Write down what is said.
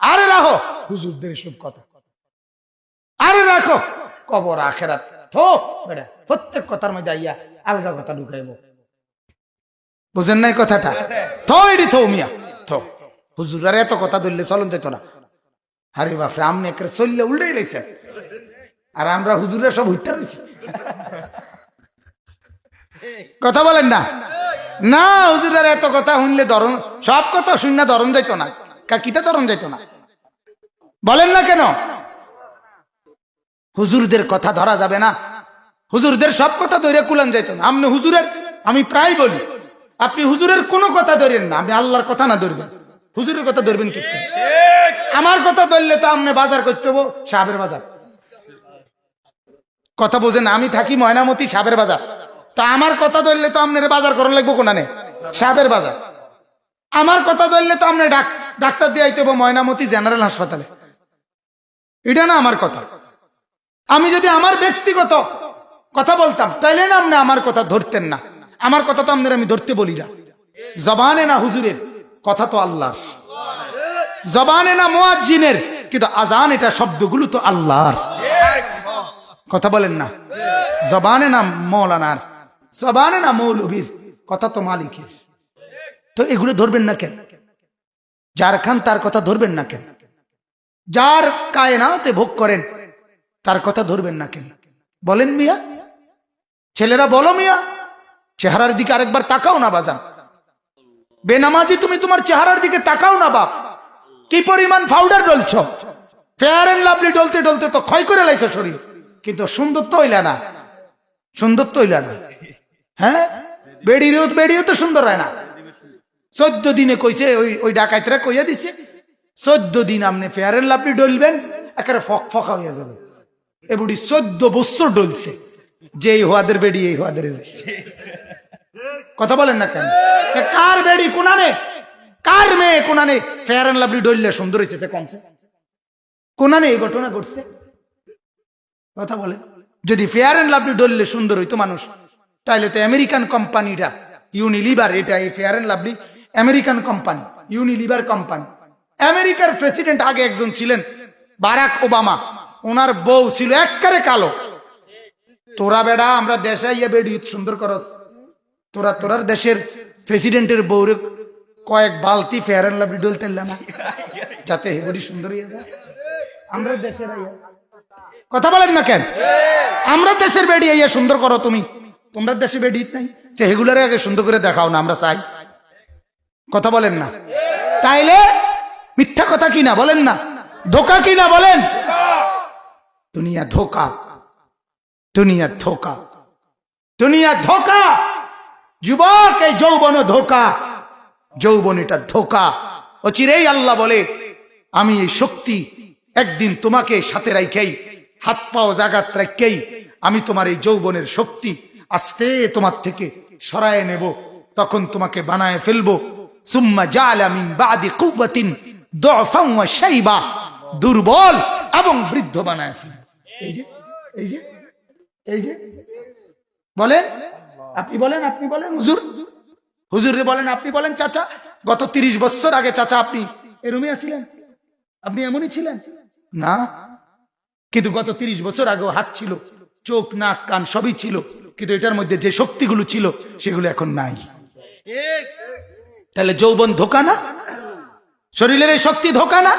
আরে রাখো। হুজুরদের এসব কথা। আরে রাখো। কবর আখেরাত। থো বেটা প্রত্যেক কথার মধ্যে আইয়া আলগা কথা ঢুকাইব। বুঝেন নাই কথাটা? থো এডি থো মিয়া। থো। হুজুরার এত কথা ধরলে চলন যেত না। আরে বাপরে আমনে একের চললে উল্টাই লাইছেন আর আমরা হুজুরা সব হইতে রয়েছি কথা বলেন না? না হুজুরের এত কথা শুনলে ধরন সব কথা শুননা ধরন যাইতো না। কাকিতে ধরন যাইতো না? বলেন না কেন? হুজুরদের কথা ধরা যাবে না। হুজুরদের সব কথা ধরে কুলান যাইতো না। আপনি হুজুরের, আমি প্রায় বলি, আপনি হুজুরের কোনো কথা ধরেন না। আপনি আল্লাহর কথা না ধরবেন। হুজুরের কথা ধরবেন কি আমার কথা ধরলে তো আপনি বাজার করতে হব সাবের বাজার। কথা বোঝেন, আমি থাকি ময়নামতি সাবের বাজার। তা আমার কথা ধরলে তো আপনার বাজার করা লাগবো কোনানে? সাবের বাজার। আমার কথা ধরলে তো আপনি ডাক ডাক্তার দিয়ে আইতে হব ময়নামতি জেনারেল হাসপাতালে। এটা না আমার কথা। আমি যদি আমার ব্যক্তিগত কথা বলতাম, তাইলে না আপনি আমার কথা ধরতেন না। আমার কথা তো আপনার আমি ধরতে বলি না। জবানে না হুজুরের কথা তো আল্লাহর। জবানে না মোয়াজ্জিনের, কিন্তু আজান এটা শব্দগুলো তো আল্লাহর। কথা বলেন না। জবানে না মৌলানার, জবানে না মৌলবীর, কথা তো মালিকের। তো এগুলো ধরবেন না কেন? যার খান তার কথা ধরবেন না কেন? যার কায়নাতে ভোগ করেন, তার কথা ধরবেন না কেন? বলেন মিয়া। ছেলেরা বলো মিয়া, চেহারার দিকে আরেকবার তাকাও না বাজান। বেনামাজি তুমি তোমার চেহারার দিকে তাকাও না বাপ। কি পরিমাণ ফাউডার ডলছ ফেয়ার এন্ড লাভলি ডলতে ডলতে তো ক্ষয় করে লাইছ শরীর। কিন্তু সুন্দর তো হইলা না। সুন্দর তো হইলা না। হ্যাঁ? বেড়িও বেড়িও তো সুন্দর হয় না। চোদ্দ দিনে কইছে, ওই ওই ডাকাইতরা কইয়া দিছে। চোদ্দ দিন আপনি ফেয়ার এন্ড লাভলি ডলবেন, একেবারে ফক ফকা হইয়া যাবে। এ বুড়ি চোদ্দ বছর ডলছে যে এই হওয়াদের বেড়ি, এই হওয়াদের কথা বলেন না কেন? কার বেড়ি, কোনানে? কার মেয়ে, কোনানে? ফেয়ার এন্ড লাভলি ডললে সুন্দর হয়েছে কমছে। কোনানে এই ঘটনা ঘটছে? কথা বলেন। যদি ফেয়ার এন্ড লাভলি ডললে সুন্দর হইতো মানুষ তাহলে তো আমেরিকান কোম্পানিটা, ইউনিলিভার, এটা এই Fair and Lovely American company Unilever company. আমেরিকার প্রেসিডেন্ট আগে একজন ছিলেন, বারাক ওবামা। ওনার বউ ছিল একবারে কালো। তোরা বেড়া, আমরা দেশে ইয়ে বেড়ি সুন্দর করস। তোরা, তোরার দেশের প্রেসিডেন্টের বউরে কয়েক বালতি ফেয়ার এন্ড লাভলি ডলতে না যাতে হেবড়ি সুন্দর হয়ে যায়। আমরা দেশের কথা বলেন না কেন? আমরা দেশের বেডি আইয়া সুন্দর করো তুমি। তোমরা দেশে বেডি নাই। সে হেগুলারে আগে সুন্দর করে দেখাও না, আমরা চাই। কথা বলেন না। তাইলে মিথ্যা কথা কি না বলেন না? ধোকা কি না বলেন? দুনিয়া ধোকা। দুনিয়া ধোকা। দুনিয়া ধোকা। যুবক, এই যৌবন ধোকা। যৌবন এটা ধোকা। ও চিরেই আল্লাহ বলে, আমি এই শক্তি একদিন তোমাকে সাথে রাইখেই, হাত পাও জাগাত রাখেই আমি তোমার এই যৌবনের শক্তি আস্তে তোমার থেকে সরায় নেব, তখন তোমাকে বানায় ফেলব। সুম্মা জালা মিন বাদি কুওয়াতিন দুফান ওয়া শাইবা। দুর্বল এবং বৃদ্ধ বানায় ফেলব এই যে এই যে এই যে। বলেন? আপনি বলেন আপনি বলেন, হুজুর। হুজুরে বলেন, আপনি বলেন, চাচা। গত তিরিশ বছর আগে চাচা আপনি এরমই আছিলেন? আপনি এমনই ছিলেন? না। কিন্তু গত তিরিশ বছর আগেও হাত ছিল, চোখ, নাক, কান সবই ছিল। কিন্তু এটার মধ্যে যে শক্তিগুলো ছিল, সেগুলো এখন নাই। তাহলে যৌবন ধোকা না? শরীরের এই শক্তি ধোকা না?